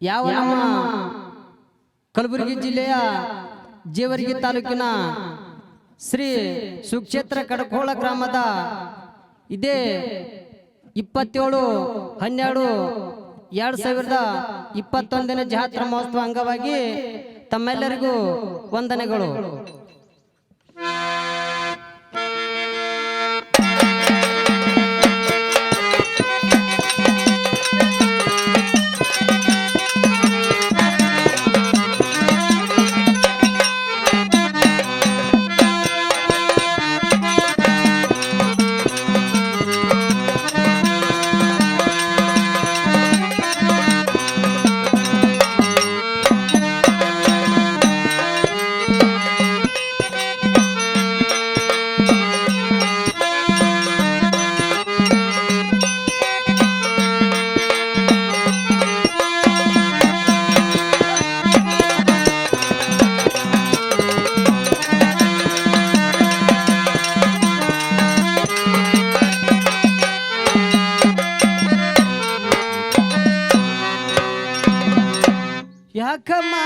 ಯಾವ ನಮ್ಮ ಕಲಬುರಗಿ ಜಿಲ್ಲೆಯ ಜೇವರ್ಗಿ ತಾಲೂಕಿನ ಶ್ರೀ ಸುಕ್ಷೇತ್ರ ಕಡಕೋಳ ಗ್ರಾಮದ ಇದೇ ಇಪ್ಪತ್ತೇಳು ಹನ್ನೆರಡು ಎರಡು ಸಾವಿರದ ಇಪ್ಪತ್ತೊಂದನೇ ಜಾತ್ರಾ ಮಹೋತ್ಸವ ಅಂಗವಾಗಿ ತಮ್ಮೆಲ್ಲರಿಗೂ ವಂದನೆಗಳು. come on.